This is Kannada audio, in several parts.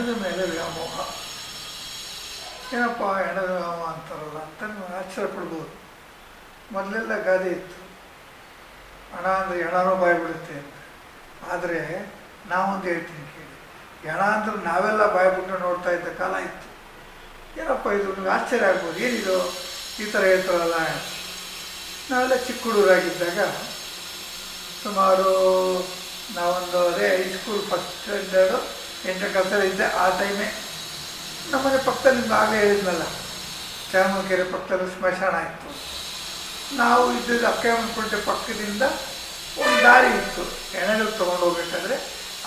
ಹೆಣದ ಮೇಲೆ ವ್ಯಾಮೋಹ. ಏನಪ್ಪ ಹೆಣದ ವ್ಯಾಮೋಹ ಅಂತಾರಲ್ಲ ಅಂತ ನೀವು ಆಶ್ಚರ್ಯ ಪಡ್ಬೋದು ಮೊದಲೆಲ್ಲ ಗಾದೆ ಇತ್ತು. ಹಣ ಅಂದರೆ ಹೆಣನೂ ಬಾಯಿ ಬಿಡುತ್ತೆ ಅಂತ. ಆದರೆ ನಾವೊಂದು ಹೇಳ್ತೀನಿ ಕೇಳಿ. ಹೆಣ ಅಂದ್ರೆ ನಾವೆಲ್ಲ ಬಾಯ್ಬಿಟ್ಟು ನೋಡ್ತಾ ಇದ್ದ ಕಾಲ ಇತ್ತು. ಏನಪ್ಪ ಇದು ನಿಮ್ಗೆ ಆಶ್ಚರ್ಯ ಆಗ್ಬೋದು? ಏನಿದು? ಈ ಥರ ಹೇಳ್ತಾರಲ್ಲ. ನಾವೆಲ್ಲ ಚಿಕ್ಕ ಹುಡುಗರಾಗಿದ್ದಾಗ ಸುಮಾರು ನಾವೊಂದು ಅದೇ ಹೈಸ್ಕೂಲ್ ಫಸ್ಟ್ ಸ್ಟ್ಯಾಂಡರ್ಡು ಎಂಟನೇ ಕ್ಲಾಸಲ್ಲಿ ಇದ್ದೆ ಆ ಟೈಮೇ ನಮ್ಮನೆ ಪಕ್ಕದಲ್ಲಿ ಆಗಲೇ ಹೇಳಿದ್ನಲ್ಲ ಚಾಮಕೆರೆ ಪಕ್ಕದಲ್ಲಿ ಸ್ಮಶಾನ ಇತ್ತು. ನಾವು ಇದ್ದಿದ್ದು ಅಕ್ಕಮ್ಮನಕುಂಟೆ ಪಕ್ಕದಿಂದ ಒಂದು ದಾರಿ ಇತ್ತು. ಎಣೆಗಳು ತೊಗೊಂಡು ಹೋಗ್ಬೇಕಾದ್ರೆ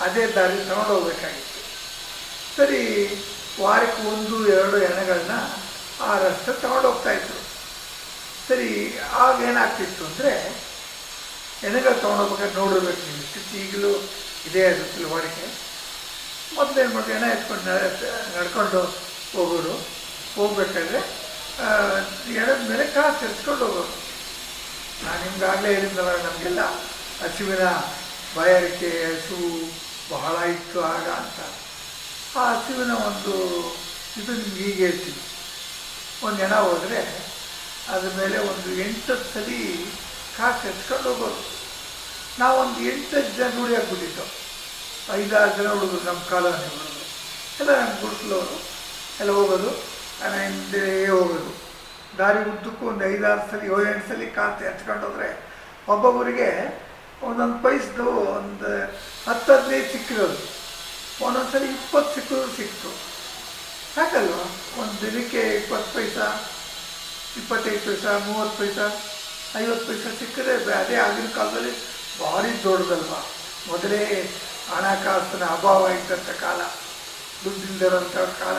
ಅದೇ ದಾರಿ ತೊಗೊಂಡು ಹೋಗ್ಬೇಕಾಗಿತ್ತು. ಸರಿ, ವಾರಕ್ಕೆ ಒಂದು, ಎರಡು ಎಣೆಗಳನ್ನ ಆ ರಸ್ತೆ ತಗೊಂಡು ಸರಿ, ಆಗ ಏನಾಗ್ತಿತ್ತು ಅಂದರೆ ಎಣೆಗಳು ತೊಗೊಂಡೋಗ್ಬೇಕಾದ್ರೆ ನೋಡಿರ್ಬೇಕು ನೀವು. ಈಗಲೂ ಇದೇ ಅದು ತಿಳುವಳಿಕೆ. ಮೊದಲು ಏನು ಮಾಡಿ ಎಣ್ಣೆ ಎತ್ಕೊಂಡು ನಡೆ- ನಡ್ಕೊಂಡು ಹೋಗೋರು ಹೋಗ್ಬೇಕಾದ್ರೆ ಎಣದ ಮೇಲೆ ಕಾಸು ಎತ್ಕೊಂಡು ಹೋಗೋರು ನಾನು ನಿಮ್ಗಾಗಲೇ ಹೇಳಿದ್ದಲ್ಲ ನಮಗೆಲ್ಲ ಹಸುವಿನ ಬಾಯಾರಿಕೆ ಹಸು ಬಹಳ ಇತ್ತು ಆಗ ಅಂತ. ಆ ಹಸುವಿನ ಒಂದು ಇದು ನಿಮ್ಗೆ ಹೀಗೆ ಹೇಳ್ತೀನಿ. ಒಂದು ಹೆಣ ಹೋದರೆ ಅದ್ರ ಮೇಲೆ ಒಂದು ಎಂಟು ಸರಿ ಕಾಸು ಎತ್ಕೊಂಡು ಹೋಗೋರು ನಾವೊಂದು ಎಂಟು ಜನ ರೂಢಿ ಆಗ್ಬಿಟ್ಟಿತ್ತು ಐದಾರು ಜನ ಹುಡುಗರು ನಮ್ಮ ಕಾಲೋನಿ ಹುಡುಗರು ಎಲ್ಲ ನಮ್ಮ ಗುರುಸ್ಲವರು ಎಲ್ಲ ಹೋಗೋದು ನನ್ನ ಹಿಂದೆ ಹೋಗೋದು. ದಾರಿ ಉದ್ದಕ್ಕೂ ಒಂದು ಐದಾರು ಸಲ, ಏಳೆಂಟು ಸಲ ಕಾಸು ಹಚ್ಕೊಂಡು ಹೋದರೆ ಒಬ್ಬೊಬ್ಬರಿಗೆ ಒಂದೊಂದು ಪೈಸದು ಒಂದು ಹತ್ತು ಹದಿನೈದು ಸಿಕ್ಕಿರೋದು. ಒಂದೊಂದು ಸಲ ಇಪ್ಪತ್ತು ಸಿಕ್ಕಿದ್ರು ಸಿಕ್ತು. ಸಾಕಲ್ವ? ಒಂದು ದಿನಕ್ಕೆ ಇಪ್ಪತ್ತು ಪೈಸಾ, ಇಪ್ಪತ್ತೈದು ಪೈಸಾ, ಮೂವತ್ತು ಪೈಸ, ಐವತ್ತು ಪೈಸ ಸಿಕ್ಕಿದ್ರೆ ಅದೇ ಆಗಿನ ಕಾಲದಲ್ಲಿ ಭಾರಿ ದೊಡ್ಡದಲ್ವ? ಮೊದಲೇ ಹಣಕಾಸಿನ ಅಭಾವ ಇದ್ದಂಥ ಕಾಲ ದುಡ್ಡಿಲ್ಲದೆ ಕಾಲ,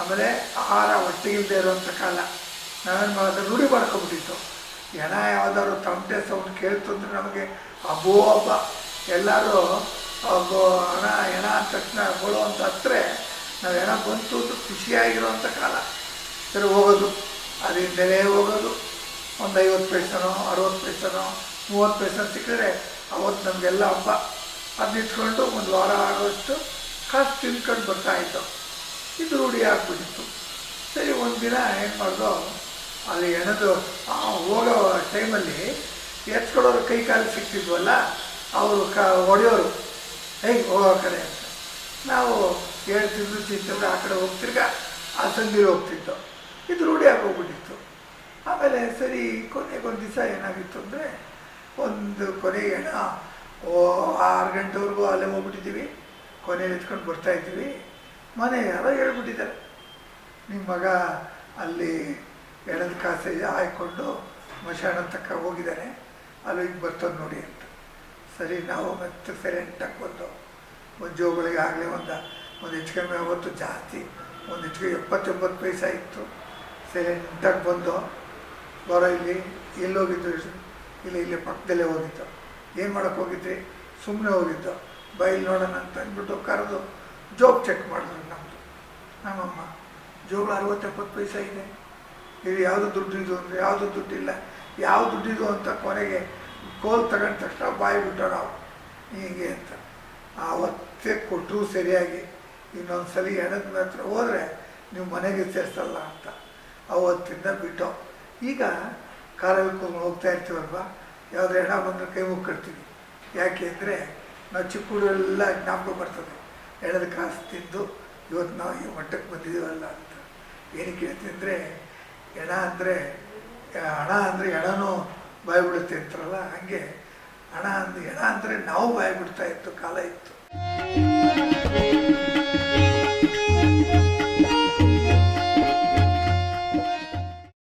ಆಮೇಲೆ ಆಹಾರ ಹೊಟ್ಟೆಗಿಲ್ಲದೆ ಇರುವಂಥ ಕಾಲ, ನಾವೇನು ಮಾಡೋದು? ರೂಢಿ ಮಾಡ್ಕೊಬಿಟ್ಟಿತ್ತು ಹೆಣ ಯಾವ್ದಾದ್ರು ತಮಟೆ ಸೌಂಡ್ ಕೇಳ್ತು ನಮಗೆ, ಅಬ್ಬೋ ಹಬ್ಬ ಎಲ್ಲರೂ, ಅಬ್ಬೋ, ಹಣ ಹೆಣ ಅಂದ ತಕ್ಷಣ ಗೋಳು ಅಂತ ಹತ್ತಿರ ನಾವು ಹೆಣ ಬಂತು ಅಂತ ಖುಷಿಯಾಗಿರೋಂಥ ಕಾಲ. ಸರಿ, ಹೋಗೋದು. ಅದರಿಂದಲೇ ಹೋಗೋದು. ಒಂದು ಐವತ್ತು ಪೈಸನೋ, ಅರವತ್ತು ಪೈಸನೋ, ಮೂವತ್ತು ಪೈಸೆ ಸಿಕ್ಕಿದ್ರೆ ಅವತ್ತು ನಮಗೆಲ್ಲ ಹಬ್ಬ. ಅದನ್ನ ಇಟ್ಕೊಂಡು ಒಂದು ವಾರ ಆಗೋಷ್ಟು ಕಾಸು ತಿನ್ಕೊಂಡು ಬರ್ತಾ ಇತ್ತು ಇದು ರೂಢಿ ಆಗ್ಬಿಟ್ಟಿತ್ತು. ಸರಿ ಒಂದಿನ ಏನು ಮಾಡ್ದೋ, ಅಲ್ಲಿ ಎಣದು ಹೋಗೋ ಟೈಮಲ್ಲಿ ಎತ್ಕೊಳ್ಳೋರು ಕೈ ಕಾಲು ಸಿಕ್ತಿದ್ವಲ್ಲ, ಅವರು ಕ, ಹೊಡೆಯೋರು ಹೇಗೆ ಹೋಗೋ ಕಡೆ ಅಂತ. ನಾವು ಹೇಳ್ತಿದ್ರು ತಿಂತಂದ್ರೆ ಆ ಕಡೆ ಹೋಗ್ತಿರ್ಗ, ಆ ಸಂದಿರು ಹೋಗ್ತಿತ್ತು ಇದು ರೂಢಿ ಆಗೋಗ್ಬಿಟ್ಟಿತ್ತು. ಆಮೇಲೆ ಸರಿ, ಕೊನೆಗೊಂದು ದಿವಸ ಏನಾಗಿತ್ತು ಅಂದರೆ, ಒಂದು ಕೊನೆಗೆ ಆರು ಗಂಟೆವರೆಗೂ ಅಲ್ಲೇ ಹೋಗ್ಬಿಟ್ಟಿದ್ದೀವಿ. ಕೊನೆಯಲ್ಲಿ ಎತ್ಕೊಂಡು ಬರ್ತಾ ಇದ್ದೀವಿ. ಮನೆ ಯಾರೋ ಹೇಳ್ಬಿಟ್ಟಿದ್ದಾರೆ. ನಿಮ್ಮ ಮಗ ಅಲ್ಲಿ ಎಣದ ಕಾಸೆ ಹಾಯ್ಕೊಂಡು ಮಶಾಣ ತಕ್ಕ ಹೋಗಿದ್ದಾನೆ. ಅಲ್ಲಿ ಈಗ ಬರ್ತದೆ ನೋಡಿ ಅಂತ. ಸರಿ, ನಾವು ಮತ್ತೆ ಸೈಲೆಂಟಾಗಿ ಬಂದು ಒಂದು ಜೋಗಳಿಗೆ ಆಗಲೇ ಒಂದು ಒಂದು ಹೆಚ್ಚು ಕಮ್ಮಿ ಅವತ್ತು ಜಾಸ್ತಿ, ಒಂದು ಹೆಚ್ಚು ಎಪ್ಪತ್ತೊಂಬತ್ತು ಪೈಸಾ ಇತ್ತು ಸೈಲೆಂಟಾಗಿ ಬಂದು, ಬರೋ ಇಲ್ಲಿ ಎಲ್ಲೋಗಿದ್ದು ಇಲ್ಲಿ ಇಲ್ಲಿ ಪಕ್ಕದಲ್ಲೇ ಹೋಗಿದ್ದು. ಏನು ಮಾಡೋಕ್ಕೆ ಹೋಗಿದ್ರಿ? ಸುಮ್ಮನೆ ಹೋಗಿದ್ದ. ಬೈಲ್ ನೋಡೋಣ ಅಂತ ಅಂದ್ಬಿಟ್ಟು ಕರೆದು ಜೋಬ್ ಚೆಕ್ ಮಾಡಿದ್ರು ನಮ್ಮದು ನಮ್ಮಮ್ಮ ಜೋಬ್ ಅರವತ್ತೆಪ್ಪತ್ತು ಪೈಸ ಇದೆ. ಇದು ಯಾವುದು ದುಡ್ಡಿದು ಅಂದರೆ ಯಾವುದು ದುಡ್ಡಿಲ್ಲ. ಯಾವ ದುಡ್ಡಿದು ಅಂತ ಕೊನೆಗೆ ಕೋಲ್ ತಗೊಂಡ ತಕ್ಷಣ ಬಾಯಿ ಬಿಟ್ಟೋ ನಾವು. ಹೀಗೆ ಅಂತ. ಆವತ್ತೇ ಕೊಟ್ಟರು ಸರಿಯಾಗಿ. ಇನ್ನೊಂದು ಸಲ ಎಣದ ಹತ್ರ ಹೋದರೆ ನೀವು ಮನೆಗೆ ಸೇರಿಸಲ್ಲ ಅಂತ. ಅವತ್ತಿಂದ ಬಿಟ್ಟೋ. ಈಗ ಕಾರಲ್ಲಿ ಕೂತ್ಕೊಂಡು ಹೋಗ್ತಾ ಇರ್ತೀವಲ್ವ? ಯಾವುದೇ ಹೆಣ ಬಂದರೆ ಕೈ ಮುಗ್ಕಡ್ತೀವಿ ಯಾಕೆ ಅಂದರೆ ನಾವು ಚಿಕ್ಕ ಹುಡುಗರೆಲ್ಲ ಜ್ಞಾಪಕ ಬರ್ತದೆ. ಎಳೆದ ಕಾಸು ತಿಂದು ಇವತ್ತು ನಾವು ಈ ಮಟ್ಟಕ್ಕೆ ಬಂದಿದ್ದೀವಲ್ಲ ಅಂತ. ಏನಕ್ಕೆ ಹೇಳ್ತಿದ್ರೆ ಎಣ ಅಂದರೆ, ಹಣ ಅಂದರೆ ಎಣನೂ ಬಾಯಿ ಬಿಡುತ್ತೆ ಅಂತಾರಲ್ಲ, ಹಾಗೆ ಹಣ ಅಂದರೆ ಎಣ ಅಂದರೆ ನಾವು ಬಾಯಿ ಬಿಡ್ತಾ ಇತ್ತು, ಕಾಲ ಇತ್ತು.